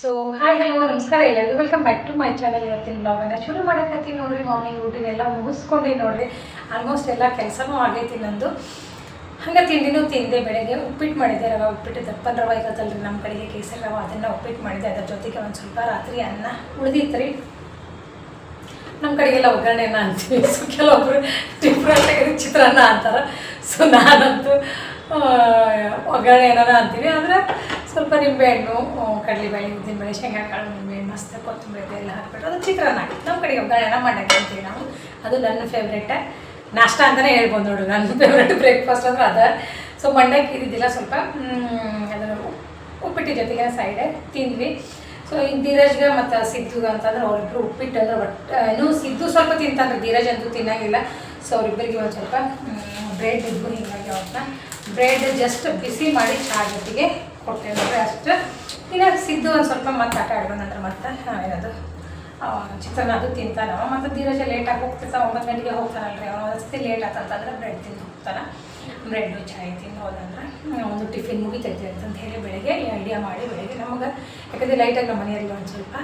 So hi hello ನಮಸ್ಕಾರ ಎಲ್ಲರಿಗೂ. Welcome back to my channel ಇವತ್ತಿನ ಬ್ಲಾಗನ್ನು ಶುರು ಮಾಡಕತ್ತೀನಿ ನೋಡ್ರಿ ಮಾರ್ನಿಂಗ್ ಊಟಿನೆಲ್ಲ ಮುಗಿಸ್ಕೊಂಡು ನೋಡ್ರಿ. ಆಲ್ಮೋಸ್ಟ್ ಎಲ್ಲ ಕೆಲಸನೂ ಆಗೈತಿ ನಂದು. ಹಂಗೆ ತಿಂಡಿನೂ ತಿಂದೆ, ಬೆಳಗ್ಗೆ ಉಪ್ಪಿಟ್ಟು ಮಾಡಿದ್ದೆ, ರವೆ ಉಪ್ಪಿಟ್ಟು ದಪ್ಪನ ರವೆ ಇರೋದಲ್ರಿ ನಮ್ಮ ಕಡೆಗೆ ಕೇಸರಿ ರವೆ ಅದನ್ನು ಉಪ್ಪಿಟ್ಟು ಮಾಡಿದ್ದೆ. ಅದ್ರ ಜೊತೆಗೆ ಒಂದು ಸ್ವಲ್ಪ ರಾತ್ರಿ ಅನ್ನ ಉಳಿದಿತ್ತು ರೀ ನಮ್ಮ ಕಡೆಗೆಲ್ಲ ಒಗ್ಗರಣೆನ ಅಂತೀವಿ. ಸೊ ಕೆಲವೊಬ್ರು ಡಿಫ್ರೆಂಟಾಗಿ ಚಿತ್ರಾನ್ನ ಅಂತಾರೆ. ಸೊ ನಾನಂತೂ ಒಗ್ಗರಣೆ ಏನಾರ ಅಂತೀವಿ. ಆದರೆ ಸ್ವಲ್ಪ ನಿಂಬೆಹಣ್ಣು ಕಡಲೆಬೇಳೆ ಉದ್ದಿನಬೇಳೆ ಶೇಂಗಾಕಾಳು ನಿಂಬೆಹಣ್ಣು ಮಸ್ತ್ ಕೊತ್ತಂಬರಿ, ಎಲ್ಲ ಹಾಕ್ಬಿಟ್ಟು ಅದು ಚಿತ್ರಾನ್ನ ಹಾಕಿ ನಮ್ಮ ಕಡೆಗೆ ಒಗ್ಗರಣೆ ಮಾಡಕ್ಕೆ ಅಂತೀವಿ ನಾವು. ಅದು ನನ್ನ ಫೇವ್ರೇಟ್ ನಾಷ್ಟ ಅಂತಲೇ ಹೇಳ್ಬೋದು ನೋಡು, ನನ್ನ ಫೇವ್ರೇಟ್ ಬ್ರೇಕ್ಫಾಸ್ಟ್ ಅಂದ್ರೆ ಅದ. ಸೊ ಮಂಡಕ್ಕಿ ಇದ್ದಿದ್ದಿಲ್ಲ ಸ್ವಲ್ಪ ಅದರ ಉಪ್ಪಿಟ್ಟು ಜೊತೆಗೆ ಸೈಡೆ ತಿಂದ್ವಿ. ಸೊ ಈಗ ಧೀರಜ್ಗೆ ಮತ್ತು ಸಿದ್ದು ಅಂತಂದ್ರೆ ಅವರಿಬ್ಬರು ಉಪ್ಪಿಟ್ಟು ಅಂದ್ರೆ ಒಟ್ಟು, ಇನ್ನೂ ಸಿದ್ದು ಸ್ವಲ್ಪ ತಿಂತಂದ್ರೆ ಧೀರಜ್ ಅಂತೂ ತಿನ್ನಂಗಿಲ್ಲ. ಸೊ ಅವರಿಬ್ಬರಿಗೆ ಒಂದು ಸ್ವಲ್ಪ ಬ್ರೆಡ್ ಇದ್ದು ಹಿಂಗಾಗಿ ಅವ್ರನ್ನ. ಬ್ರೆಡ್ ಜಸ್ಟ್ ಬಿಸಿ ಮಾಡಿ ಚಹಾ ಜೊತೆಗೆ ಕೊಡ್ತೇವೆ ನೋಡ್ರಿ ಅಷ್ಟು. ಈಗ ಸಿದ್ದು ಒಂದು ಸ್ವಲ್ಪ ಮತ್ತೆ ಆಟ ನಂತರ ಮತ್ತೆ ಏನದು ಆ, ಚಿತ್ರಾನ್ನ ಅದು ತಿಂತಾನ. ಮತ್ತು ಧೀರಜ ಲೇಟಾಗಿ ಹೋಗ್ತಿರ್ತಾನೆ. ಒಂಬತ್ತು ಗಂಟೆಗೆ ಹೋಗ್ತಾನಲ್ರಿ. ಅವನು ಒಂದ್ಸತಿ ಲೇಟ್ ಆತಂತಂದ್ರೆ ಬ್ರೆಡ್ ತಿಂದು ಹೋಗ್ತಾನೆ. ಬ್ರೆಡ್ಡು ಚಾಯ್ ತಿಂದು ಹೋದಂದ್ರೆ ಒಂದು ಟಿಫಿನ್ ಮುಗಿತೈತೆ ಅಂತಂತ ಹೇಳಿ ಬೆಳಗ್ಗೆ ಈ ಐಡಿಯಾ ಮಾಡಿ ಬೆಳಗ್ಗೆ ನಮಗೆ ಯಾಕಂದರೆ ಲೈಟಾಗಿ ನಮ್ಮ ಮನೆಯಲ್ಲಿ ಒಂದು ಸ್ವಲ್ಪ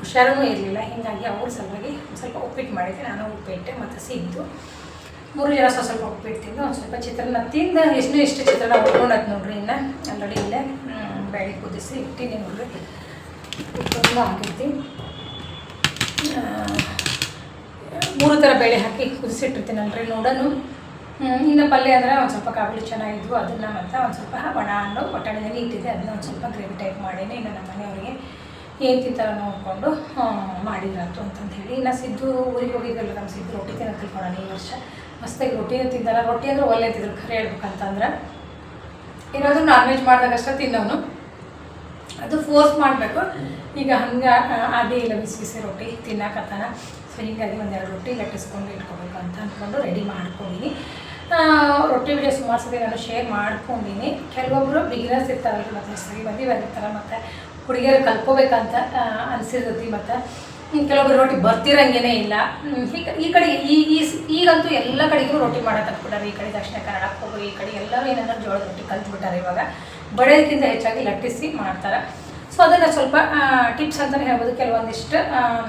ಹುಷಾರೂ ಇರಲಿಲ್ಲ. ಹೀಗಾಗಿ ಅವ್ರ ಸಲುವಾಗಿ ಸ್ವಲ್ಪ ಉಪ್ಪಿಟ್ಟು ಮಾಡಿದ್ದೆ. ನಾನು ಉಪ್ಪಿಟ್ಟೆ ಮತ್ತು ಸಿದ್ದು. ಮೂರು ಜನ ಸ್ವಲ್ಪ ಸ್ವಲ್ಪ ಉಪ್ಪಿಟ್ಟು ಒಂದು ಸ್ವಲ್ಪ ಚಿತ್ರಾನ್ನ ತಿಂದ ಎಷ್ಟು ಇಷ್ಟು ಚಿತ್ರಾನ್ನ ಉಳ್ಕೊಂಡೈತೆ ನೋಡ್ರಿ ಇನ್ನು. ಆಲ್ರೆಡಿ ಇಲ್ಲೇ. ಬೆಳಗ್ಗೆ ಬೇಳೆ ಕುದಿಸಿ ಇಟ್ಟಿನಿ ನೋಡ್ರಿ. ತುಂಬ ಆಗೈತಿ ಮೂರು ಥರ ಬೇಳೆ ಹಾಕಿ ಕುದಿಸಿಟ್ಟಿರ್ತೀನಲ್ರಿ ಹ್ಮ್, ಇನ್ನು ಪಲ್ಯ ಅಂದರೆ ಒಂದು ಸ್ವಲ್ಪ ಕಾಬುಲಿ ಚೆನ್ನಾಗಿದ್ವು. ಅದನ್ನು ಮತ್ತು ಒಂದು ಸ್ವಲ್ಪ ಒಣ ಹಣ್ಣು ಒಟ್ಟಾಣಿದಲ್ಲಿ ಇಟ್ಟಿದ್ದೆ ಅದನ್ನ ಒಂದು ಸ್ವಲ್ಪ ಗ್ರೇವಿ ಟೈಪ್ ಮಾಡೀನಿ. ಇನ್ನು ನಮ್ಮ ಮನೆಯವರಿಗೆ ಏನು ತಿಂತಾರ ನೋಡಿಕೊಂಡು ಮಾಡಿದ್ರಾತು ಅಂತಂದು ಹೇಳಿ. ಇನ್ನು ಸಿದ್ದು ಊರಿಗೆ ಹೋಗಿದ್ದಲ್ಲ ನಮ್ಮ ಸಿದ್ದು ರೊಟ್ಟಿ ತಿಳ್ಕೊಳ್ಳೋಣ ಈ ವರ್ಷ. ಮಸ್ತಾಗಿ ರೊಟ್ಟಿನೂ ತಿಂತಾರೆ. ರೊಟ್ಟಿ ಅಂದ್ರೆ ಒಳ್ಳೆ ತಿಂದ್ರು ಖರೆ ಹೇಳ್ಬೇಕಂತಂದ್ರೆ ಏನಾದರೂ ನಾನ್ ವೆಜ್ ಮಾಡಿದಾಗಷ್ಟೇ ತಿನ್ನೋನು. ಅದು ಫೋರ್ಸ್ ಮಾಡಬೇಕು. ಈಗ ಹಂಗೆ ಅದೇ ಇಲ್ಲ ಬಿಸಿ ಬಿಸಿ ರೊಟ್ಟಿ ತಿನ್ನಕತ್ತಾನ. ಸೊ ಹೀಗಾಗಿ ಒಂದೆರಡು ರೊಟ್ಟಿ ಲಟ್ಟಿಸ್ಕೊಂಡು ಇಟ್ಕೋಬೇಕು ಅಂತ ಅಂದ್ಕೊಂಡು ರೆಡಿ ಮಾಡ್ಕೊಂಡಿನಿ. ರೊಟ್ಟಿ ವಿಡಿಯೋ ಸುಮಾರು ಸತಿ ನಾನು ಶೇರ್ ಮಾಡ್ಕೊಂಡಿನಿ. ಕೆಲವೊಬ್ಬರು ಬಿಗಿನರ್ಸ್ ಇರ್ತಾರಲ್ಲ ಮತ್ತು ಬಂದಿ ಬಂದಿರ್ತಾರೆ ಮತ್ತು ಹುಡುಗಿಯರು ಕಲ್ಕೋಬೇಕಂತ ಅನ್ಸಿರ್ತೈತಿ, ಮತ್ತು ಕೆಲವೊಬ್ರು ರೊಟ್ಟಿ ಬರ್ತಿರಂಗೇನೆ ಇಲ್ಲ. ಈ ಕಡೆ ಈ ಈಗಂತೂ ಎಲ್ಲ ಕಡೆಗೂ ರೊಟ್ಟಿ ಮಾಡೋಕೆ ಈ ಕಡೆ ದಕ್ಷಿಣ ಕನ್ನಡಕ್ಕೆ ಹೋಗೋ ಈ ಕಡೆ ಎಲ್ಲರೂ ಏನಂದ್ರೆ ಜೋಳದ ರೊಟ್ಟಿ ಕಲ್ತ್ಬಿಟ್ಟಾರೆ ಇವಾಗ. ಬಡೋದಕ್ಕಿಂತ ಹೆಚ್ಚಾಗಿ ಲಟ್ಟಿಸಿ ಮಾಡ್ತಾರೆ. ಸೊ ಅದನ್ನು ಸ್ವಲ್ಪ ಟಿಪ್ಸ್ ಅಂತಲೇ ಹೇಳ್ಬೋದು. ಕೆಲವೊಂದಿಷ್ಟು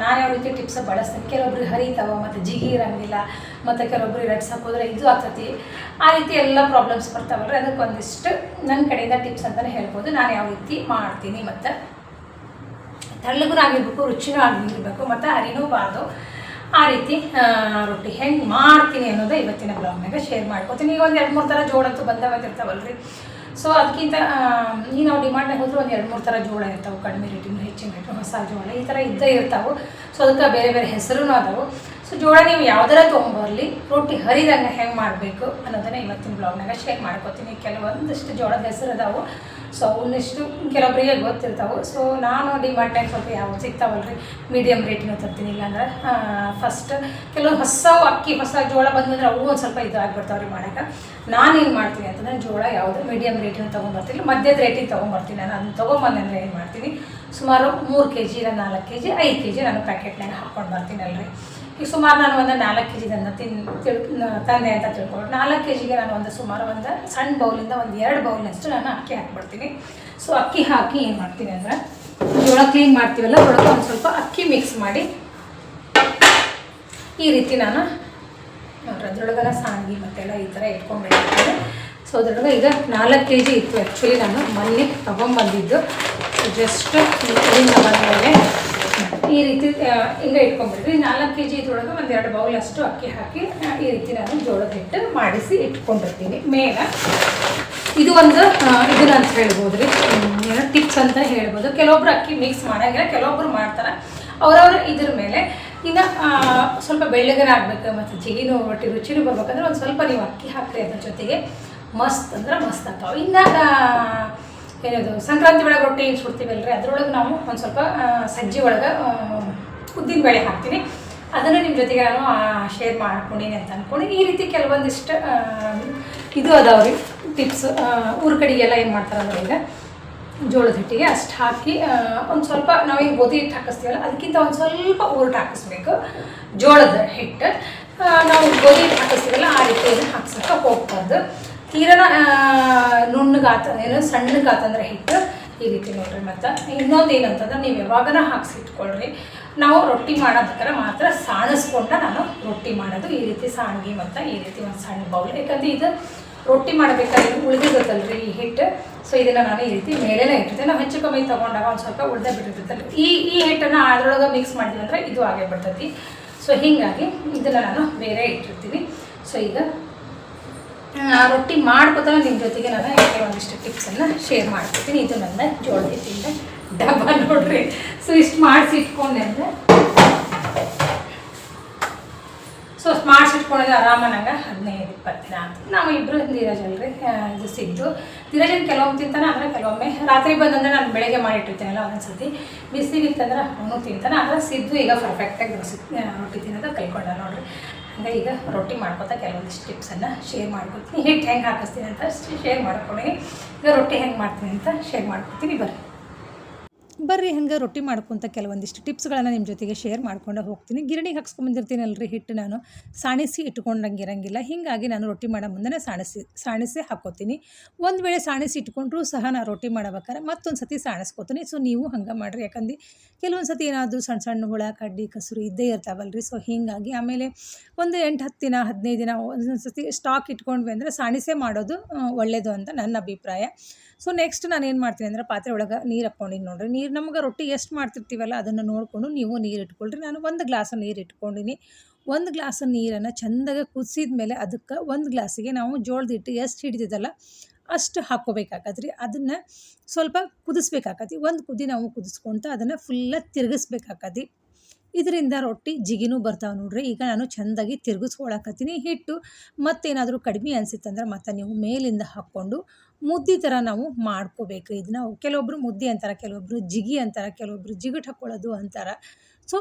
ನಾನು ಯಾವ ರೀತಿ ಟಿಪ್ಸ್ ಬಳಸ್ತೀನಿ. ಕೆಲವೊಬ್ರು ಹರಿತಾವ, ಮತ್ತು ಜಿಗಿ ಇರಂಗಿಲ್ಲ, ಮತ್ತು ಕೆಲವೊಬ್ರು ರಟ್ಸಕ್ಕೆ ಹೋದ್ರೆ ಇದು ಆಗ್ತತಿ. ಆ ರೀತಿ ಎಲ್ಲ ಪ್ರಾಬ್ಲಮ್ಸ್ ಬರ್ತಾವಲ್ರಿ. ಅದಕ್ಕೆ ಒಂದಿಷ್ಟು ನನ್ನ ಕಡೆಯಿಂದ ಟಿಪ್ಸ್ ಅಂತಲೇ ಹೇಳ್ಬೋದು. ನಾನು ಯಾವ ರೀತಿ ಮಾಡ್ತೀನಿ ಮತ್ತು ತೆಳ್ಳಗೂ ಆಗಿರ್ಬೇಕು ರುಚಿನೂ ಆಗಿರ್ಬೇಕು ಮತ್ತು ಹರಿನೂಬಾರ್ದು ಆ ರೀತಿ ರೊಟ್ಟಿ ಹೆಂಗೆ ಮಾಡ್ತೀನಿ ಅನ್ನೋದು ಇವತ್ತಿನ ಬ್ಲಾಗ್ನಾಗ ಶೇರ್ ಮಾಡ್ಕೊತೀನಿ. ಈಗ ಒಂದು ಎರಡು ಮೂರು ಥರ ಜೋಳ ಅಂತೂ ಬಂದ ಇರ್ತಾವಲ್ರಿ ಸೊ ಅದಕ್ಕಿಂತ ಈಗ ನಾವು ಡಿಮಾಂಡ್ನಾಗ ಹೋದ್ರೆ ಒಂದು ಎರಡು ಮೂರು ಥರ ಜೋಳ ಇರ್ತಾವೆ. ಕಡಿಮೆ ರೇಟಿನೂ ಹೆಚ್ಚಿನ ರೇಟು ಹೊಸ ಜೋಳ, ಈ ಥರ ಇದ್ದೇ ಇರ್ತಾವೆ. ಸೊ ಅದಕ್ಕೆ ಬೇರೆ ಬೇರೆ ಹೆಸರೂ ಅದಾವೆ. ಸೊ ಜೋಳ ನೀವು ಯಾವ್ದಾರ ತೊಗೊಂಬರ್ಲಿ, ರೊಟ್ಟಿ ಹರಿದಂಗೆ ಹೆಂಗೆ ಮಾಡಬೇಕು ಅನ್ನೋದನ್ನ ಇವತ್ತಿನ ಬ್ಲಾಗ್ನಾಗ ಶೇರ್ ಮಾಡ್ಕೊತೀನಿ. ಕೆಲವೊಂದಿಷ್ಟು ಜೋಳದ ಹೆಸರು ಅದಾವು. ಸೊ ಅವನ್ನಿಷ್ಟು ಕೆಲವೊಬ್ಬರಿಗೆ ಗೊತ್ತಿರ್ತಾವೆ. ಸೊ ನಾನು ಡಿಮಾರ್ಟ್ನಾಗ ಸ್ವಲ್ಪ ಯಾವ ಸಿಗ್ತಾವಲ್ರಿ? ಮೀಡಿಯಮ್ ರೇಟಿನ ತರ್ತೀನಿ, ಇಲ್ಲಾಂದ್ರೆ ಫಸ್ಟ್ ಕೆಲವು ಹೊಸ ಅಕ್ಕಿ, ಹೊಸ ಜೋಳ ಬಂದಂದ್ರೆ ಅವು ಒಂದು ಸ್ವಲ್ಪ ಇದು ಆಗಿಬಿಡ್ತಾವ್ರಿ ನಾನು ಏನು ಮಾಡ್ತೀನಿ ಅಂತಂದ್ರೆ ಜೋಳ ಯಾವುದು ಮೀಡಿಯಮ್ ರೇಟಿನ ತೊಗೊಂಬರ್ತೀನಿ ಮಧ್ಯದ ರೇಟಿನ ತೊಗೊಂಬರ್ತೀನಿ. ನಾನು ಅದನ್ನ ತೊಗೊಂಬಂದ್ರೆ ಏನು ಮಾಡ್ತೀನಿ? ಸುಮಾರು ಮೂರು ಕೆ ಜಿ ಇಲ್ಲ ನಾಲ್ಕು ಕೆ ಜಿ ಐದು ಕೆ ಜಿ ನಾನು ಪ್ಯಾಕೆಟ್ನಾಗ ಹಾಕ್ಕೊಂಡು ಬರ್ತೀನಲ್ರಿ. ಈಗ ಸುಮಾರು ನಾನು ಒಂದು ನಾಲ್ಕು ಕೆ ಜಿದನ್ನು ತಿನ್, ತಿಳ್ ತಂದೆ ಅಂತ ತಿಳ್ಕೊಂಡು ನಾಲ್ಕು ಕೆ ಜಿಗೆ ನಾನು ಒಂದು ಸುಮಾರು ಒಂದು ಸಣ್ಣ ಬೌಲಿಂದ ಒಂದು ಎರಡು ಬೌಲ್ನಷ್ಟು ನಾನು ಅಕ್ಕಿ ಹಾಕ್ಬಿಡ್ತೀನಿ. ಸೊ ಅಕ್ಕಿ ಹಾಕಿ ಏನು ಮಾಡ್ತೀನಿ ಅಂದರೆ, ಜೋಳ ಕ್ಲೀನ್ ಮಾಡ್ತೀವಲ್ಲ ಒಳಗೆ ಒಂದು ಸ್ವಲ್ಪ ಅಕ್ಕಿ ಮಿಕ್ಸ್ ಮಾಡಿ, ಈ ರೀತಿ ನಾನು ಅದ್ರೊಳಗೆಲ್ಲ ಸಾಂಗಿ ಮತ್ತೆಲ್ಲ ಈ ಥರ ಇಟ್ಕೊಂಡ್ಬಿಟ್ಟಿದ್ದೀನಿ ಸೊ ಅದ್ರೊಳಗೆ ಈಗ ನಾಲ್ಕು ಕೆ ಜಿ ಇತ್ತು ಆ್ಯಕ್ಚುಲಿ ನಾನು ಮೊನ್ನೆ ತೊಗೊಂಬಂದಿದ್ದು. ಜಸ್ಟ್ ಕ್ಲೀನ್ ಬಂದಮೇಲೆ ಈ ರೀತಿ ಹಿಂಗೆ ಇಟ್ಕೊಂಡ್ಬಿಡ್ರಿ ನಾಲ್ಕು ಕೆ ಜಿ ಇದ್ರೊಳಗೆ ಒಂದು ಎರಡು ಬೌಲ್ ಅಷ್ಟು ಅಕ್ಕಿ ಹಾಕಿ ಈ ರೀತಿ ನಾನು ಜೋಳದ ಹಿಟ್ಟು ಮಾಡಿಸಿ ಇಟ್ಕೊಂಡಿರ್ತೀನಿ. ಮೇಲ ಇದು ಒಂದು ಇದನ್ನ ಅಂತ ಹೇಳ್ಬೋದು ರೀ ಟಿಪ್ಸ್ ಅಂತ ಹೇಳ್ಬೋದು. ಕೆಲವೊಬ್ರು ಅಕ್ಕಿ ಮಿಕ್ಸ್ ಮಾಡಂಗಿಲ್ಲ, ಕೆಲವೊಬ್ರು ಮಾಡ್ತಾರೆ. ಅವ್ರವ್ರ ಇದ್ರ ಮೇಲೆ ಇನ್ನು ಸ್ವಲ್ಪ ಬೆಳ್ಳಗರ ಆಗ್ಬೇಕು ಮತ್ತು ಜಿಗಿನೂ ರೊಟ್ಟಿ ರುಚಿನೂ ಬರ್ಬೇಕಂದ್ರೆ ಒಂದು ಸ್ವಲ್ಪ ನೀವು ಅಕ್ಕಿ ಹಾಕ್ರಿ ಅದ್ರ ಜೊತೆಗೆ. ಮಸ್ತ್ ಅಂದ್ರೆ ಮಸ್ತ್ ಆಗ್ತಾವೆ. ಇನ್ನು ಏನದು, ಸಂಕ್ರಾಂತಿ ಒಳಗೆ ರೊಟ್ಟಿ ಸುಡ್ತೀವಲ್ರಿ ಅದರೊಳಗೆ ನಾವು ಒಂದು ಸ್ವಲ್ಪ ಸಜ್ಜಿ ಒಳಗೆ ಉದ್ದಿನ ಬೇಳೆ ಹಾಕ್ತೀನಿ. ಅದನ್ನು ನಿಮ್ಮ ಜೊತೆಗೆ ನಾನು ಶೇರ್ ಮಾಡ್ಕೊಂಡೀನಿ ಅಂತ ಅಂದ್ಕೊಂಡು ಈ ರೀತಿ ಕೆಲವೊಂದಿಷ್ಟು ಇದು ಇದು ರೀ ಟಿಪ್ಸ್ ಊರ ಕಡೆಗೆಲ್ಲ ಏನು ಮಾಡ್ತಾರಲ್ಲ ಈಗ. ಜೋಳದ ಹಿಟ್ಟಿಗೆ ಅಷ್ಟು ಹಾಕಿ ಒಂದು ಸ್ವಲ್ಪ ನಾವು ಈಗ ಗೋಧಿ ಹಿಟ್ಟು ಹಾಕಿಸ್ತೀವಲ್ಲ, ಅದಕ್ಕಿಂತ ಒಂದು ಸ್ವಲ್ಪ ಊರ್ಟ್ ಹಾಕಿಸ್ಬೇಕು. ಜೋಳದ ಹಿಟ್ಟು ನಾವು ಗೋಧಿ ಹಿಟ್ಟು ಹಾಕಿಸ್ತೀವಲ್ಲ, ಆ ರೀತಿ ಹಾಕ್ಸೋಕೆ ಹೋಗ್ಬಾರ್ದು. ತೀರನ ನುಣ್ಣಗಾತ, ಏನು ಸಣ್ಣಗಾತಂದ್ರೆ ಹಿಟ್ಟು, ಈ ರೀತಿ ನೋಡ್ರಿ ಮತ್ತು. ಇನ್ನೊಂದು ಏನಂತಂದ್ರೆ ನೀವು ಯಾವಾಗನ ಹಾಕ್ಸಿಟ್ಕೊಳ್ರಿ. ನಾವು ರೊಟ್ಟಿ ಮಾಡೋದಕ್ಕಾರ ಮಾತ್ರ ಸಾಣಿಸ್ಕೊಂಡ ನಾನು ರೊಟ್ಟಿ ಮಾಡೋದು. ಈ ರೀತಿ ಸಾಣಿಗೆ ಮತ್ತು ಈ ರೀತಿ ಒಂದು ಸಣ್ಣ ಬೌಲ್. ಯಾಕಂದ್ರೆ ಇದು ರೊಟ್ಟಿ ಮಾಡಬೇಕಾದ್ರೆ ಉಳಿದಿರುತ್ತಲ್ರಿ ಈ ಹಿಟ್ಟು. ಸೊ ಇದನ್ನು ನಾನು ಈ ರೀತಿ ಮೇಲೆನೇ ಇಟ್ಟಿರ್ತೀನಿ. ನಾವು ಹೆಚ್ಚು ಕಮ್ಮಿ ತೊಗೊಂಡಾಗ ಒಂದು ಸ್ವಲ್ಪ ಉಳ್ದ ಬಿಟ್ಟಿರ್ತೈತಲ್ಲ ಈ ಈ ಹಿಟ್ಟನ್ನು ಅದ್ರೊಳಗೆ ಮಿಕ್ಸ್ ಮಾಡಿದ್ವಿ ಅಂದ್ರೆ ಇದು ಆಗೇ ಬಿಡ್ತೈತಿ ಸೊ ಹೀಗಾಗಿ ಇದನ್ನು ನಾನು ಬೇರೆ ಇಟ್ಟಿರ್ತೀನಿ. ಸೊ ಈಗ ಆ, ರೊಟ್ಟಿ ಮಾಡ್ಕೋತಾನೆ ನಿಮ್ಮ ಜೊತೆಗೆ ನಾನು ಕೆಲವೊಂದಿಷ್ಟು ಟಿಪ್ಸನ್ನು ಶೇರ್ ಮಾಡ್ಕೊತೀನಿ. ಇದು ನನ್ನ ಜೋಳದ ಹಿಟ್ಟಿಂದ ಡಬ್ಬ ನೋಡ್ರಿ. ಸೊ ಇಷ್ಟು ಮಾಡಿಸಿ ಇಟ್ಕೊಂಡೆ ಅಂದರೆ. ಸೊ ಇಟ್ಕೊಂಡಿದ್ರೆ ಆರಾಮ ನಂಗೆ ಹದಿನೈದು ಇಪ್ಪತ್ತು ದಿನ ಅಂತ. ನಾವು ಇಬ್ಬರು ಧೀರಜ್ ಅಲ್ರಿ ಇದು ಸಿದ್ದು. ಧೀರಜನ್ ಕೆಲವೊಮ್ಮೆ ತಿಂತಾನೆ ಅಂದರೆ ಕೆಲವೊಮ್ಮೆ ರಾತ್ರಿ ಬಂದಂದ್ರೆ ನಾನು ಬೆಳಗ್ಗೆ ಮಾಡಿಟ್ಟಿರ್ತೀನಲ್ಲ ಒಂದೊಂದ್ಸತಿ ಬಿಸಿಲಿತ್ತಂದ್ರೆ ಅವನು ತಿಂತಾನೆ ಆದರೆ ಸಿದ್ದು ಈಗ ಪರ್ಫೆಕ್ಟಾಗಿ ಆ, ರೊಟ್ಟಿ ತಿನ್ನೋದು ಕಲ್ಕೊಂಡ ನೋಡ್ರಿ. ಹಂಗೆ ಈಗ ರೊಟ್ಟಿ ಮಾಡ್ಕೊತಾ ಕೆಲವೊಂದಿಷ್ಟು ಟಿಪ್ಸನ್ನು ಶೇರ್ ಮಾಡ್ಕೊತೀನಿ. ಹಿಟ್ಟು ಹೆಂಗೆ ಹಾಕಿಸ್ತೀನಿ ಅಂತ ಶೇರ್ ಮಾಡ್ಕೊಂಡಿ ಈಗ ರೊಟ್ಟಿ ಹೆಂಗೆ ಮಾಡ್ತೀನಿ ಅಂತ ಶೇರ್ ಮಾಡ್ಕೊತೀನಿ. ಬರ್ರಿ ಬರ್ರಿ ಹಂಗೆ ರೊಟ್ಟಿ ಮಾಡ್ಕೊಂತ ಕೆಲವೊಂದಿಷ್ಟು ಟಿಪ್ಸ್ಗಳನ್ನು ನಿಮ್ಮ ಜೊತೆಗೆ ಶೇರ್ ಮಾಡ್ಕೊಂಡು ಹೋಗ್ತೀನಿ. ಗಿರಣಿಗೆ ಹಾಕ್ಸ್ಕೊಂಬಂದಿರ್ತೀನಲ್ರಿ ಹಿಟ್ಟು ನಾನು. ಸಾಣಿಸಿ ಇಟ್ಕೊಂಡಂಗೆ ಇರಂಗಿಲ್ಲ ಹೀಗಾಗಿ ನಾನು ರೊಟ್ಟಿ ಮಾಡೋ ಮುಂದೆ ಸಾಣಿಸಿ ಸಾಣಿಸಿ ಹಾಕೋತೀನಿ. ಒಂದು ವೇಳೆ ಸಾಣಿಸಿ ಇಟ್ಕೊಂಡ್ರೂ ಸಹ ನಾನು ರೊಟ್ಟಿ ಮಾಡ್ಬೇಕಾದ್ರೆ ಮತ್ತೊಂದು ಸತಿ ಸಾಣಿಸ್ಕೋತೀನಿ. ಸೊ, ನೀವು ಹಂಗೆ ಮಾಡಿರಿ. ಯಾಕಂದ್ರೆ ಕೆಲವೊಂದು ಸತಿ ಏನಾದರೂ ಸಣ್ಣ ಸಣ್ಣ ಹುಳ, ಕಡ್ಡಿ, ಕಸರು ಇದ್ದೇ ಇರ್ತಾವಲ್ರಿ. ಸೊ, ಹೀಗಾಗಿ ಆಮೇಲೆ ಒಂದು ಎಂಟು, ಹತ್ತು ದಿನ, ಹದಿನೈದು ದಿನ ಒಂದೊಂದು ಸತಿ ಸ್ಟಾಕ್ ಇಟ್ಕೊಂಡ್ವಿ ಅಂದರೆ ಸಾಣಿಸೇ ಮಾಡೋದು ಒಳ್ಳೆಯದು ಅಂತ ನನ್ನ ಅಭಿಪ್ರಾಯ. ಸೊ, ನೆಕ್ಸ್ಟ್ ನಾನು ಏನು ಮಾಡ್ತೀನಿ ಅಂದರೆ ಪಾತ್ರೆ ಒಳಗೆ ನೀರು ಹಾಕ್ಕೊಂಡಿನಿ ನೋಡಿರಿ. ನೀರು ನಮ್ಗೆ ರೊಟ್ಟಿ ಎಷ್ಟು ಮಾಡ್ತಿರ್ತೀವಲ್ಲ ಅದನ್ನು ನೋಡಿಕೊಂಡು ನೀವು ನೀರು ಇಟ್ಕೊಳ್ರಿ. ನಾನು ಒಂದು ಗ್ಲಾಸ್ ನೀರು ಇಟ್ಕೊಂಡಿನಿ. ಒಂದು ಗ್ಲಾಸ್ ನೀರನ್ನು ಚೆಂದಾಗಿ ಕುದಿಸಿದ ಮೇಲೆ ಅದಕ್ಕೆ ಒಂದು ಗ್ಲಾಸಿಗೆ ನಾವು ಜೋಳದ ಹಿಟ್ಟು ಎಷ್ಟು ಹಿಡಿದಿದ್ದಲ್ಲ ಅಷ್ಟು ಹಾಕ್ಕೋಬೇಕಾಗತ್ತೆ ರೀ ಅದನ್ನು ಸ್ವಲ್ಪ ಕುದಿಸ್ಬೇಕಾಗತ್ತೆ. ಒಂದು ಕುದಿ ನಾವು ಕುದಿಸ್ಕೊತ ಅದನ್ನು ಫುಲ್ಲ ತಿರುಗಿಸ್ಬೇಕಾಗತ್ತೆ. ಇದರಿಂದ ರೊಟ್ಟಿ ಜಿಗಿನೂ ಬರ್ತಾವೆ ನೋಡ್ರಿ. ಈಗ ನಾನು ಚೆಂದಾಗಿ ತಿರುಗಿಸ್ಕೊಳಕತ್ತೀನಿ. ಹಿಟ್ಟು ಮತ್ತೇನಾದರೂ ಕಡಿಮೆ ಅನಿಸಿತ್ತಂದ್ರೆ ಮತ್ತೆ ನೀವು ಮೇಲಿಂದ ಹಾಕ್ಕೊಂಡು ಮುದ್ದೆ ಥರ ನಾವು ಮಾಡ್ಕೋಬೇಕು. ಇದನ್ನ ಕೆಲವೊಬ್ರು ಮುದ್ದೆ ಅಂತಾರೆ, ಕೆಲವೊಬ್ರು ಜಿಗಿ ಅಂತಾರೆ, ಕೆಲವೊಬ್ರು ಜಿಗಟ್ ಹಾಕ್ಕೊಳ್ಳೋದು ಅಂತಾರೆ. ಸೊ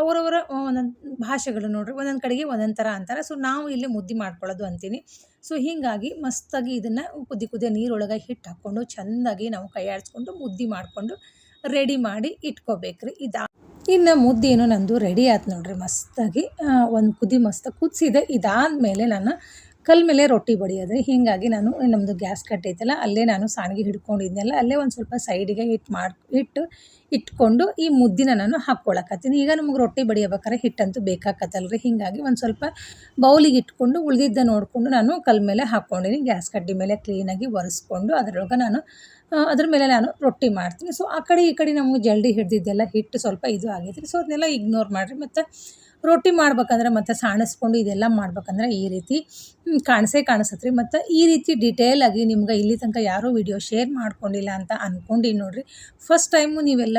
ಅವರವರ ಒಂದೊಂದು ಭಾಷೆಗಳು ನೋಡ್ರಿ. ಒಂದೊಂದು ಕಡೆಗೆ ಒಂದೊಂದು ಥರ ಅಂತಾರೆ. ಸೊ ನಾವು ಇಲ್ಲಿ ಮುದ್ದೆ ಮಾಡ್ಕೊಳ್ಳೋದು ಅಂತೀನಿ. ಸೊ ಹೀಗಾಗಿ ಮಸ್ತಾಗಿ ಇದನ್ನು ಕುದಿ ಕುದಿಯೋ ನೀರೊಳಗೆ ಹಿಟ್ಟು ಹಾಕ್ಕೊಂಡು ಚೆಂದಾಗಿ ನಾವು ಕೈ ಆಡಿಸ್ಕೊಂಡು ಮುದ್ದೆ ಮಾಡಿಕೊಂಡು ರೆಡಿ ಮಾಡಿ ಇಟ್ಕೋಬೇಕ್ರಿ. ಇದಾ ಇನ್ನು ಮುದ್ದೇನು ನಂದು ರೆಡಿ ಆಯ್ತು ನೋಡ್ರಿ ಮಸ್ತಾಗಿ. ಒಂದು ಕುದಿ ಮಸ್ತ್ ಕುದಿಸಿದೆ. ಇದಾದಮೇಲೆ ನಾನು ಕಲ್ ಮೇಲೆ ರೊಟ್ಟಿ ಬಡಿಯೋದ್ರಿ. ಹೀಗಾಗಿ ನಾನು ನಮ್ಮದು ಗ್ಯಾಸ್ ಕಟ್ಟೈತಲ್ಲ ಅಲ್ಲೇ ನಾನು ಸಾಣಿಗೆ ಹಿಡ್ಕೊಂಡಿದ್ನಲ್ಲ, ಅಲ್ಲೇ ಒಂದು ಸ್ವಲ್ಪ ಸೈಡಿಗೆ ಹಿಟ್ಟು ಮಾಡಿ ಇಟ್ಟು ಇಟ್ಕೊಂಡು ಈ ಮುದ್ದಿನ ನಾನು ಹಾಕ್ಕೊಳಕತ್ತೀನಿ. ಈಗ ನಮಗೆ ರೊಟ್ಟಿ ಬಡಿಯಬೇಕಾದ್ರೆ ಹಿಟ್ಟಂತೂ ಬೇಕಾಕತ್ತಲ್ರಿ. ಹೀಗಾಗಿ ಒಂದು ಸ್ವಲ್ಪ ಬೌಲಿಗೆ ಇಟ್ಕೊಂಡು ಉಳಿದಿದ್ದ ನೋಡಿಕೊಂಡು ನಾನು ಕಲ್ ಮೇಲೆ ಹಾಕ್ಕೊಂಡಿನಿ. ಗ್ಯಾಸ್ ಕಡ್ಡಿ ಮೇಲೆ ಕ್ಲೀನಾಗಿ ಒರೆಸ್ಕೊಂಡು ಅದರೊಳಗೆ ನಾನು ಅದ್ರ ಮೇಲೆ ನಾನು ರೊಟ್ಟಿ ಮಾಡ್ತೀನಿ. ಸೊ ಆ ಕಡೆ ಈ ಕಡೆ ನಮಗೆ ಜಲ್ದಿ ಹಿಡ್ದಿದ್ದೆಲ್ಲ ಹಿಟ್ಟು ಸ್ವಲ್ಪ ಇದು ಆಗೈತೆ ರೀ ಸೊ ಅದನ್ನೆಲ್ಲ ಇಗ್ನೋರ್ ಮಾಡಿರಿ. ಮತ್ತು ರೊಟ್ಟಿ ಮಾಡ್ಬೇಕಂದ್ರೆ ಮತ್ತು ಸಾಣಿಸ್ಕೊಂಡು ಇದೆಲ್ಲ ಮಾಡ್ಬೇಕಂದ್ರೆ ಈ ರೀತಿ ಕಾಣಿಸೇ ಕಾಣಿಸತ್ರಿ ಮತ್ತು ಈ ರೀತಿ ಡಿಟೇಲಾಗಿ ನಿಮ್ಗೆ ಇಲ್ಲಿ ತನಕ ಯಾರೂ ವಿಡಿಯೋ ಶೇರ್ ಮಾಡ್ಕೊಂಡಿಲ್ಲ ಅಂತ ಅಂದ್ಕೊಂಡು ನೋಡಿರಿ. ಫಸ್ಟ್ ಟೈಮು ನೀವೆಲ್ಲ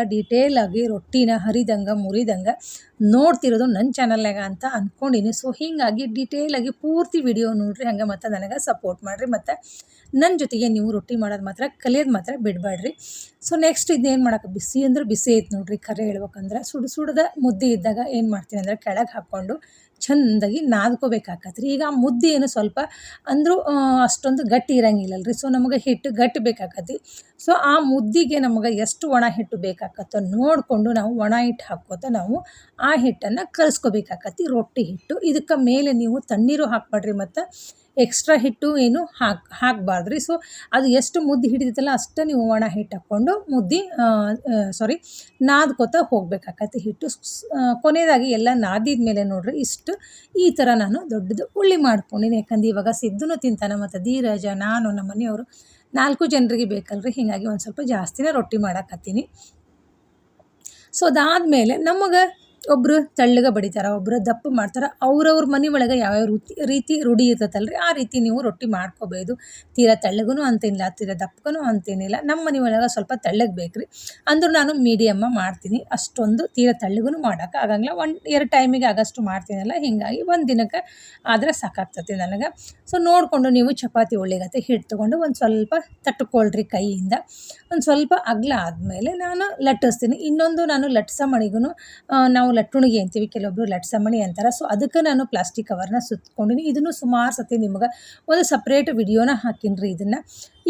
ಆಗಿ ರೊಟ್ಟಿನ ಹರಿದಂಗೆ, ಮುರಿದಂಗೆ ನೋಡ್ತಿರೋದು ನನ್ನ ಚಾನಲ್ನಾಗ ಅಂತ ಅಂದ್ಕೊಂಡಿನಿ ಸೊ ಹೀಗಾಗಿ ಆಗಿ ಪೂರ್ತಿ ವಿಡಿಯೋ ನೋಡಿರಿ, ಹಂಗೆ ಮತ್ತು ನನಗೆ ಸಪೋರ್ಟ್ ಮಾಡಿರಿ. ಮತ್ತು ನನ್ನ ಜೊತೆಗೆ ನೀವು ರೊಟ್ಟಿ ಮಾಡೋದು ಮಾತ್ರ, ಕಲಿಯೋದು ಮಾತ್ರ ಬಿಡಬೇಡ್ರಿ ಸೊ ನೆಕ್ಸ್ಟ್ ಇದನ್ನೇನು ಮಾಡೋಕೆ, ಬಿಸಿ ಅಂದ್ರೆ ಬಿಸಿ ಐತೆ ನೋಡ್ರಿ, ಕರೆ ಹೇಳ್ಬೇಕಂದ್ರೆ. ಸುಡು ಸುಡದ ಮುದ್ದೆ ಇದ್ದಾಗ ಏನು ಮಾಡ್ತೀನಿ ಅಂದರೆ ಕೆಳಗೆ ಹಾಕ್ಕೊಂಡು ಚೆಂದಾಗಿ ನಾದ್ಕೋಬೇಕಾಕತ್ರಿ. ಈಗ ಆ ಮುದ್ದೆ ಏನು ಸ್ವಲ್ಪ ಅಂದರೂ ಅಷ್ಟೊಂದು ಗಟ್ಟಿ ಇರಂಗಿಲ್ಲಲ್ರಿ. ಸೊ ನಮಗೆ ಹಿಟ್ಟು ಗಟ್ಟಿ ಬೇಕಾಕತಿ ಸೊ ಆ ಮುದ್ದಿಗೆ ನಮಗೆ ಎಷ್ಟು ಒಣ ಹಿಟ್ಟು ಬೇಕಾಕತ್ತೋ ನೋಡಿಕೊಂಡು ನಾವು ಒಣ ಹಿಟ್ಟು ಹಾಕ್ಕೋತ ನಾವು ಆ ಹಿಟ್ಟನ್ನು ಕಲಿಸ್ಕೋಬೇಕಾಕತಿ ರೊಟ್ಟಿ ಹಿಟ್ಟು. ಇದಕ್ಕೆ ಮೇಲೆ ನೀವು ತಣ್ಣೀರು ಹಾಕ್ಬೇಡ್ರಿ ಮತ್ತು ಎಕ್ಸ್ಟ್ರಾ ಹಿಟ್ಟು ಏನು ಹಾಕಿ ಹಾಕಬಾರ್ದು ರೀ ಸೊ ಅದು ಎಷ್ಟು ಮುದ್ದೆ ಹಿಡಿದಿತ್ತಲ್ಲ ಅಷ್ಟು ನೀವು ಒಣ ಹಿಟ್ಟು ಹಾಕ್ಕೊಂಡು ಮುದ್ದೆ ಸಾರಿ ನಾದ್ಕೋತ ಹೋಗ್ಬೇಕಾಗತ್ತೆ ಹಿಟ್ಟು. ಕೊನೆಯದಾಗಿ ಎಲ್ಲ ನಾದಿದ ಮೇಲೆ ನೋಡ್ರಿ, ಇಷ್ಟು ಈ ಥರ ನಾನು ದೊಡ್ಡದು ಉಳ್ಳಿ ಮಾಡ್ಕೊಂಡಿನಿ. ಯಾಕಂದ್ರೆ ಇವಾಗ ಸಿದ್ದನು ತಿಂತಾನೆ, ಮತ್ತು ಧೀರಜ, ನಾನು, ನಮ್ಮ ಮನೆಯವರು ನಾಲ್ಕು ಜನರಿಗೆ ಬೇಕಲ್ರಿ, ಹೀಗಾಗಿ ಒಂದು ಸ್ವಲ್ಪ ಜಾಸ್ತಿನೇ ರೊಟ್ಟಿ ಮಾಡಾಕತ್ತೀನಿ. ಸೊ ಅದಾದಮೇಲೆ ನಮಗೆ ಒಬ್ಬರು ತೆಳ್ಳಗೆ ಬಡಿತಾರೆ ಒಬ್ಬರು ದಪ್ಪ ಮಾಡ್ತಾರೆ, ಅವ್ರವ್ರ ಮನೆ ಒಳಗೆ ಯಾವ್ಯಾವ ರೀತಿ ರೀತಿ ರೂಢಿ ಇರ್ತೈತಲ್ರಿ, ಆ ರೀತಿ ನೀವು ರೊಟ್ಟಿ ಮಾಡ್ಕೋಬೋದು. ತೀರಾ ತೆಳ್ಳಗೂ ಅಂತೇನಿಲ್ಲ, ತೀರಾ ದಪ್ಪಗೂ ಅಂತೇನಿಲ್ಲ, ನಮ್ಮ ಮನೆ ಒಳಗೆ ಸ್ವಲ್ಪ ತೆಳ್ಳಗೆ ಬೇಕು ರೀ ಅಂದರೂ ನಾನು ಮೀಡಿಯಮ್ಮ ಮಾಡ್ತೀನಿ, ಅಷ್ಟೊಂದು ತೀರಾ ತೆಳ್ಳಗೂ ಮಾಡೋಕೆ ಆಗಂಗಿಲ್ಲ, ಒಂದು ಎರಡು ಟೈಮಿಗೆ ಆಗಷ್ಟು ಮಾಡ್ತೀನಲ್ಲ, ಹೀಗಾಗಿ ಒಂದು ದಿನಕ್ಕೆ ಆದರೆ ಸಾಕಾಗ್ತತಿ ನನಗೆ. ಸೊ ನೋಡಿಕೊಂಡು ನೀವು ಚಪಾತಿ ಒಳ್ಳೆಗತ್ತೆ ಹಿಟ್ಟು ತೊಗೊಂಡು ಒಂದು ಸ್ವಲ್ಪ ತಟ್ಕೊಳ್ರಿ ಕೈಯಿಂದ. ಒಂದು ಸ್ವಲ್ಪ ಅಗ್ಲ ಆದಮೇಲೆ ನಾನು ಲಟ್ಟಿಸ್ತೀನಿ, ಇನ್ನೊಂದು ನಾನು ಲಟ್ಸ ಮಣಿಗೂ ನಾವು ಲಟ್ಟುಣಿಗೆ ಅಂತೀವಿ ಕೆಲವೊಬ್ಬರು ಲಟ್ಸಮಣಿ ಅಂತಾರೆ. ಸೊ ಅದಕ್ಕೆ ನಾನು ಪ್ಲಾಸ್ಟಿಕ್ ಕವರ್ನ ಸುತ್ಕೊಂಡಿನಿ. ಇದನ್ನು ಸುಮಾರು ಸತಿ ನಿಮ್ಗೆ ಒಂದು ಸಪ್ರೇಟ್ ವಿಡಿಯೋನ ಹಾಕಿನ್ರಿ ಇದನ್ನು.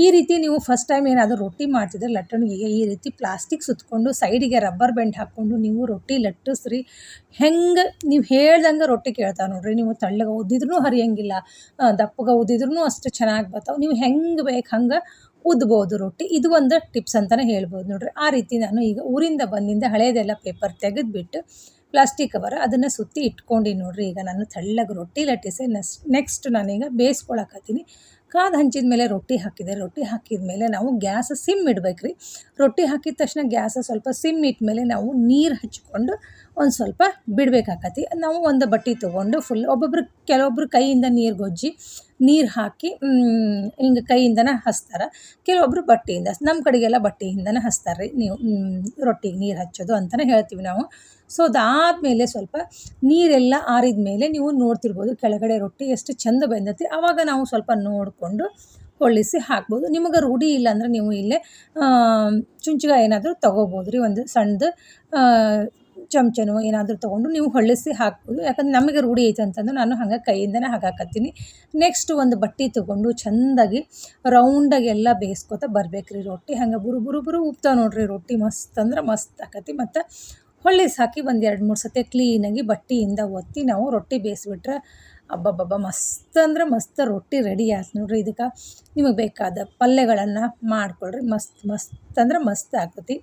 ಈ ರೀತಿ ನೀವು ಫಸ್ಟ್ ಟೈಮ್ ಏನಾದರೂ ರೊಟ್ಟಿ ಮಾಡ್ತಿದ್ರೆ ಲಟ್ಟಣಿಗೆ ಈ ರೀತಿ ಪ್ಲಾಸ್ಟಿಕ್ ಸುತ್ಕೊಂಡು ಸೈಡಿಗೆ ರಬ್ಬರ್ ಬೆಂಡ್ ಹಾಕ್ಕೊಂಡು ನೀವು ರೊಟ್ಟಿ ಲಟ್ಟಿಸ್ರಿ ಹೆಂಗೆ ನೀವು ಹೇಳ್ದಂಗೆ ರೊಟ್ಟಿ ಕೇಳ್ತಾವೆ ನೋಡ್ರಿ. ನೀವು ತಳ್ಳಗೆ ಉದ್ದಿದ್ರೂ ಹರಿಯಂಗಿಲ್ಲ ದಪ್ಪಗೆ ಉದ್ದಿದ್ರೂ ಅಷ್ಟು ಚೆನ್ನಾಗಿ ಬರ್ತಾವೆ. ನೀವು ಹೆಂಗೆ ಬೇಕು ಹಂಗೆ ಉದ್ಬೋದು ರೊಟ್ಟಿ. ಇದು ಒಂದು ಟಿಪ್ಸ್ ಅಂತಲೇ ಹೇಳ್ಬೋದು ನೋಡ್ರಿ. ಆ ರೀತಿ ನಾನು ಈಗ ಊರಿಂದ ಬಂದಿಂದ ಹಳೆಯದೆಲ್ಲ ಪೇಪರ್ ತೆಗೆದುಬಿಟ್ಟು ಪ್ಲಾಸ್ಟಿಕ್ ಕವರ್ ಅದನ್ನು ಸುತ್ತಿ ಇಟ್ಕೊಂಡು ನೋಡಿರಿ. ಈಗ ನಾನು ತೆಳ್ಳಗೆ ರೊಟ್ಟಿ ಲಟ್ಟಿಸಿ. ನೆಸ್ ನೆಕ್ಸ್ಟ್ ನಾನೀಗ ಬೇಯಿಸ್ಕೊಳಕತ್ತೀನಿ ಕಾದ ಹಂಚಿದ ಮೇಲೆ ರೊಟ್ಟಿ ಹಾಕಿದೆ. ರೊಟ್ಟಿ ಹಾಕಿದ ಮೇಲೆ ನಾವು ಗ್ಯಾಸ್ ಸಿಮ್ ಇಡ್ಬೇಕು ರೊಟ್ಟಿ ಹಾಕಿದ ತಕ್ಷಣ ಗ್ಯಾಸ್ ಸ್ವಲ್ಪ ಸಿಮ್ ಇಟ್ಟ ಮೇಲೆ ನಾವು ನೀರು ಹಚ್ಕೊಂಡು ಒಂದು ಸ್ವಲ್ಪ ಬಿಡಬೇಕಾಕತಿ. ನಾವು ಒಂದು ಬಟ್ಟೆ ತೊಗೊಂಡು ಫುಲ್ ಒಬ್ಬೊಬ್ರು ಕೆಲವೊಬ್ರು ಕೈಯಿಂದ ನೀರು ಗೊಜ್ಜಿ, ನೀರು ಹಾಕಿ ಹಿಂಗೆ ಕೈಯಿಂದನೇ ಹಚ್ತಾರೆ ಕೆಲವೊಬ್ರು ಬಟ್ಟೆಯಿಂದ ನಮ್ಮ ಕಡೆಗೆಲ್ಲ ಬಟ್ಟೆಯಿಂದನೇ ಹಚ್ತಾರೆ ರೀ ನೀವು ರೊಟ್ಟಿಗೆ ನೀರು ಹಚ್ಚೋದು ಅಂತಲೇ ಹೇಳ್ತೀವಿ ನಾವು. ಸೊ ಅದಾದಮೇಲೆ ಸ್ವಲ್ಪ ನೀರೆಲ್ಲ ಆರಿದ ಮೇಲೆ ನೀವು ನೋಡ್ತಿರ್ಬೋದು ಕೆಳಗಡೆ ರೊಟ್ಟಿ ಎಷ್ಟು ಚಂದ ಬೆಂದತಿ. ಆವಾಗ ನಾವು ಸ್ವಲ್ಪ ನೋಡಿಕೊಂಡು ಹೊಳಿಸಿ ಹಾಕ್ಬೋದು. ನಿಮಗೆ ರೂಢಿ ಇಲ್ಲ ಅಂದರೆ ನೀವು ಇಲ್ಲೇ ಚುಂಚಗ ಏನಾದರೂ ತೊಗೋಬೋದು ರೀ ಒಂದು ಸಣ್ಣದು ಚಮಚನೋ ಏನಾದರೂ ತೊಗೊಂಡು ನೀವು ಹೊಳ್ಳಿಸಿ ಹಾಕ್ಬೋದು. ಯಾಕಂದ್ರೆ ನಮಗೆ ರೂಢಿ ಐತೆ ಅಂತಂದು ನಾನು ಹಂಗೆ ಕೈಯಿಂದನೇ ಹಾಕಾಕತ್ತೀನಿ ನೆಕ್ಸ್ಟ್ ಒಂದು ಬಟ್ಟೆ ತೊಗೊಂಡು ಚೆಂದಾಗಿ ರೌಂಡಾಗಿ ಎಲ್ಲ ಬೇಯಿಸ್ಕೊತ ರೀ ರೊಟ್ಟಿ. ಹಂಗೆ ಬುರು ಬುರು ಬುರು ಉಪ್ತಾವ ನೋಡ್ರಿ ರೊಟ್ಟಿ ಮಸ್ತ್ ಅಂದ್ರೆ ಮಸ್ತ್ ಆಕತಿ. ಮತ್ತು ಹೊಳ್ಳಿಸಿ ಹಾಕಿ ಒಂದು ಎರಡು ಮೂರು ಸತಿ ಕ್ಲೀನಾಗಿ ಬಟ್ಟೆಯಿಂದ ಒತ್ತಿ ನಾವು ರೊಟ್ಟಿ ಬೇಯಿಸ್ಬಿಟ್ರೆ ಅಬ್ಬಬ್ಬಬ್ಬ ಮಸ್ತ್ ಅಂದ್ರೆ ಮಸ್ತ್ ರೊಟ್ಟಿ ರೆಡಿ ಆಯ್ತು ನೋಡ್ರಿ. ಇದಕ್ಕೆ ನಿಮಗೆ ಬೇಕಾದ ಪಲ್ಯಗಳನ್ನು ಮಾಡಿಕೊಳ್ರಿ. ಮಸ್ತ್ ಮಸ್ತ್ ಅಂದ್ರೆ ಮಸ್ತ್ ಆಗ್ತತಿ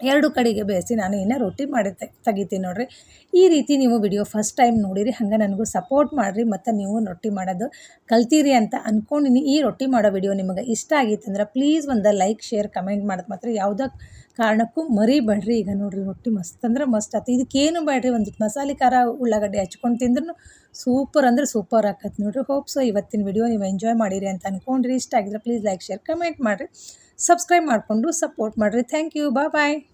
ಎರಡು ಕಡೆಗೆ ಬೇಯಿಸಿ ನಾನು ಇನ್ನೂ ರೊಟ್ಟಿ ಮಾಡಿ ತೆಗಿತೀನಿ ನೋಡಿರಿ. ಈ ರೀತಿ ನೀವು ವಿಡಿಯೋ ಫಸ್ಟ್ ಟೈಮ್ ನೋಡಿರಿ, ಹಂಗೆ ನನಗೂ ಸಪೋರ್ಟ್ ಮಾಡಿರಿ, ಮತ್ತು ನೀವು ರೊಟ್ಟಿ ಮಾಡೋದು ಕಲ್ತೀರಿ ಅಂತ ಅಂದ್ಕೊಂಡಿನಿ ಈ ರೊಟ್ಟಿ ಮಾಡೋ ವಿಡಿಯೋ ನಿಮಗೆ ಇಷ್ಟ ಆಗಿತ್ತು ಅಂದ್ರೆ ಪ್ಲೀಸ್ ಒಂದು ಲೈಕ್, ಶೇರ್, ಕಮೆಂಟ್ ಮಾಡೋದು ಮಾತ್ರ ಯಾವುದೇ ಕಾರಣಕ್ಕೂ ಮರಿಬೇಡ್ರಿ. ಈಗ ನೋಡಿರಿ ರೊಟ್ಟಿ ಮಸ್ತ್ ಅಂದ್ರೆ ಮಸ್ತ್ ಆಯ್ತು ಇದಕ್ಕೇನು ಬೇಡ್ರಿ, ಒಂದು ಮಸಾಲೆ ಖಾರ ಉಳ್ಳಾಗಡ್ಡೆ ಹಚ್ಕೊಂಡು ತಿಂದ್ರೂ ಸೂಪರ್ ಅಂದ್ರೆ ಸೂಪರ್ ಆಕತ್ತೆ ನೋಡಿರಿ. ಹೋಪ್ ಸೊ ಇವತ್ತಿನ ವಿಡಿಯೋ ನೀವು ಎಂಜಾಯ್ ಮಾಡಿರಿ ಅಂತ ಅಂದ್ಕೊಂಡ್ರಿ ಇಷ್ಟ ಆಗಿದ್ರೆ ಪ್ಲೀಸ್ ಲೈಕ್, ಶೇರ್, ಕಮೆಂಟ್ ಮಾಡಿರಿ. ಸಬ್ಸ್ಕ್ರೈಬ್ ಮಾಡಿಕೊಂಡು ಸಪೋರ್ಟ್ ಮಾಡಿರಿ. Thank you. Bye bye.